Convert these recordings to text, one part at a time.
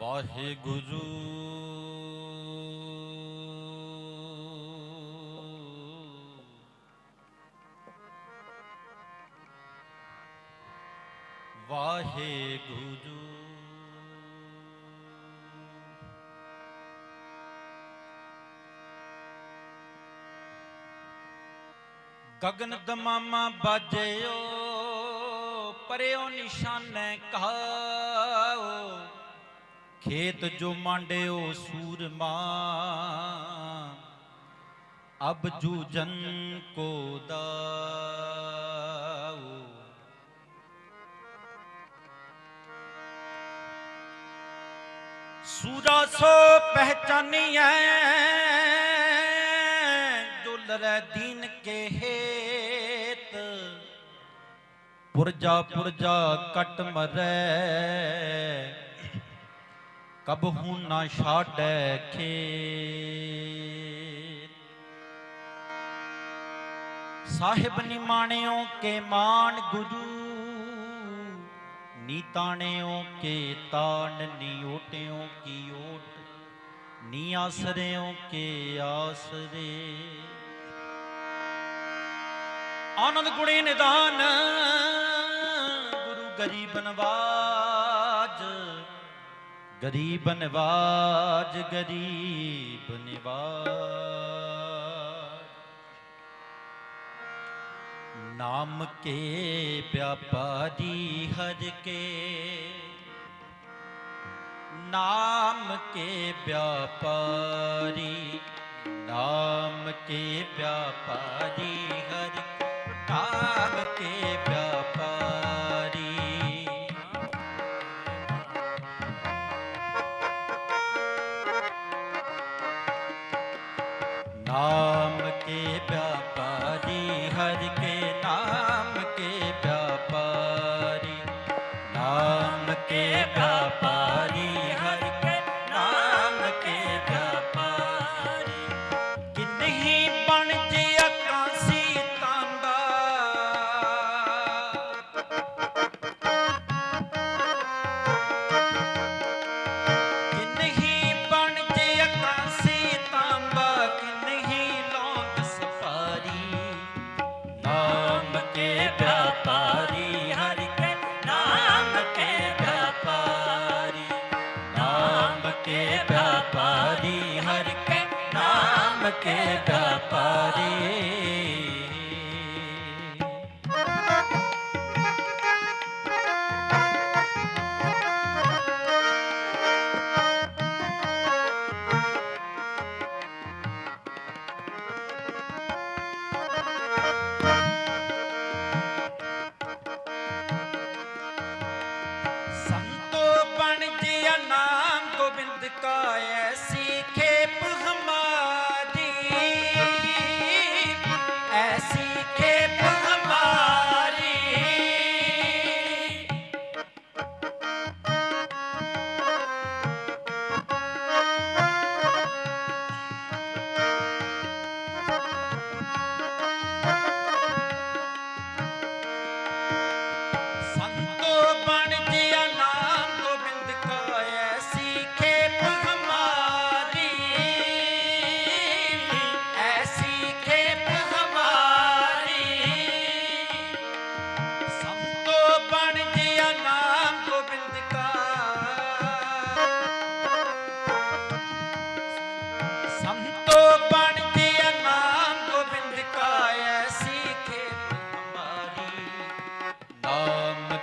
ਵਾਹਿਗੁਰੂ। ਵਾਹਿਗੁਰੂ। ਗਗਨ ਦਮਾਮਾ ਬਾਜਿਓ ਪਰਿਓ ਨਿਸ਼ਾਨੇ ਕਹਾਓ ਖੇਤ ਜੋ ਮਾਂਡਿਓ ਸੂਰਮਾ, ਅਬ ਜੂ ਜਨ ਕੋ ਦਾਓ ਸੂਰਾ ਸੋ ਪਹਿਚਾਨੀਐ ਦੁਲਰੇ ਦੀਨ ਕੇ ਹੇਤ। ਪੁਰਜਾ ਪੁਰਜਾ ਕਟ ਮਰੈ ਕਬਹੂ ਨਾ ਛਾੜੈ ਖੇਤ। ਸਾਹਿਬ ਨਿਮਾਣਿਓ ਕੇ ਮਾਨ ਗੁਰੂ ਨੀ ਤਾਣਿਓ ਕੇ ਤਾਣ, ਨੀ ਓਟਿਓ ਕੀ ਓਟ, ਨੀ ਆਸਰਿਓ ਕੇ ਆਸਰੇ। ਆਨੰਦ ਗੁਣੇ ਨਿਦਾਨ ਗੁਰੂ ਗਰੀਬ ਨਵਾਜ ਗਰੀਬ ਨਵਾਜ, ਗਰੀਬ ਨਿਵਾਜ। ਨਾਮ ਕੇ ਵਿਆਪਾਰੀ ਹਰ ਕੇ। ਨਾਮ ਕੇ ਵਿਆਪਾਰੀ ਨਾਮ ਕੇ ਵਿਆਪਾਰੀ ਹਰ ਨਾਮ ਕੇ ਵਿਆਪਾਰੀ તા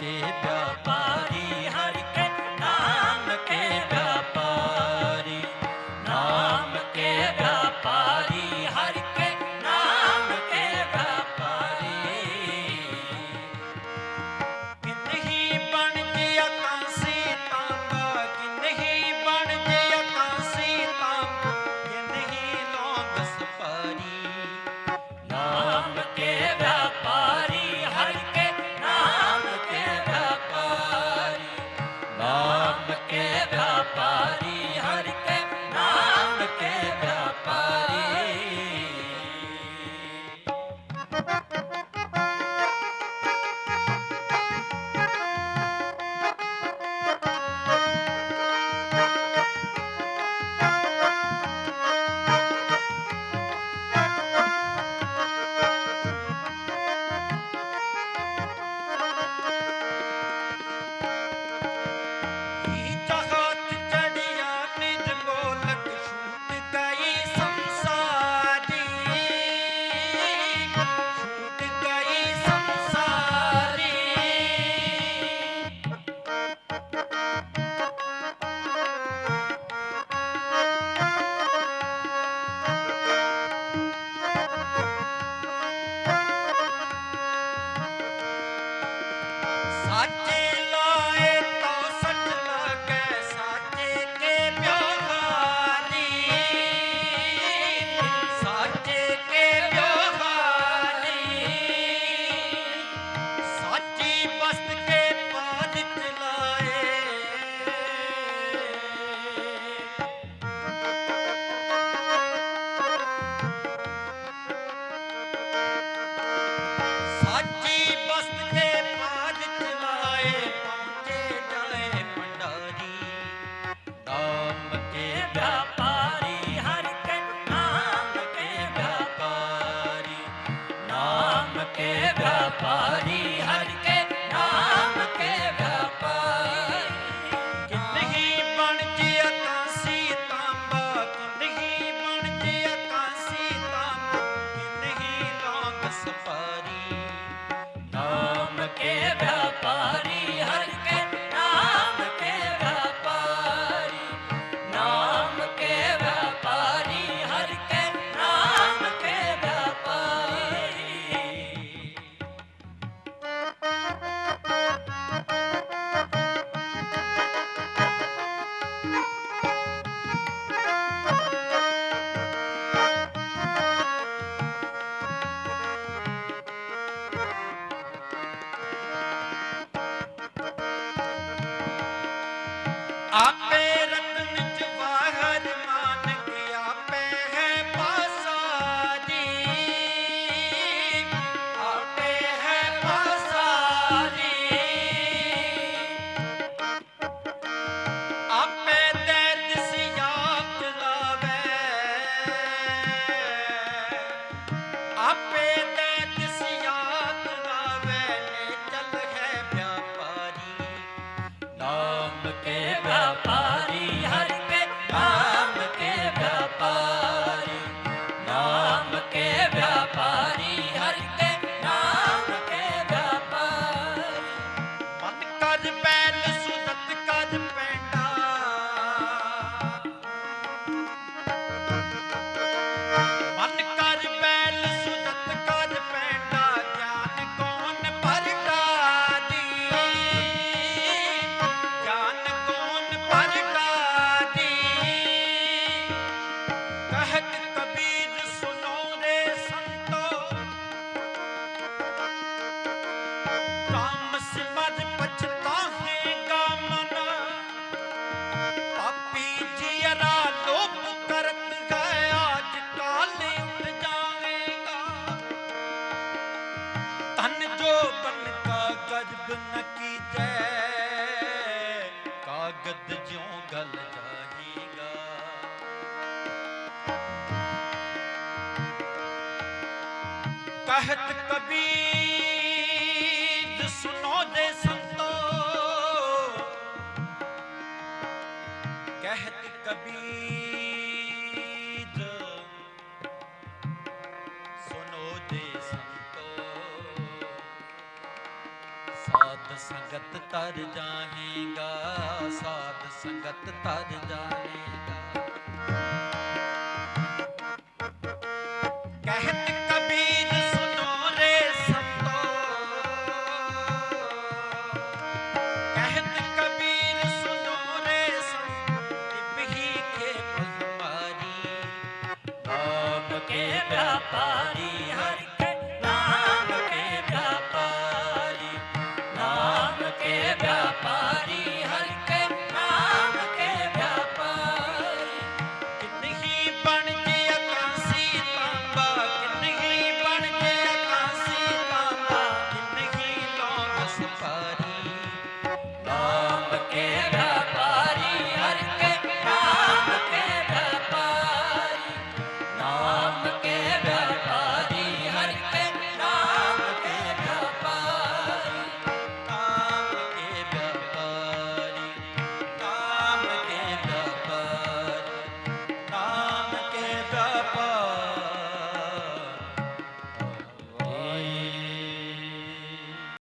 ते ਕਹਿਤ ਕਬੀਰ ਸੁਨੋ ਦੇ ਸੰਤੋ। ਕਹਿਤ ਕਬੀਰ ਸੁਨੋ ਦੇ ਸੰਤੋ। ਸਾਧ ਸੰਗਤ ਤਰ ਜਾਏਗਾ ਸਾਧ ਸੰਗਤ ਤਰ ਜਾਏਗਾ Gente que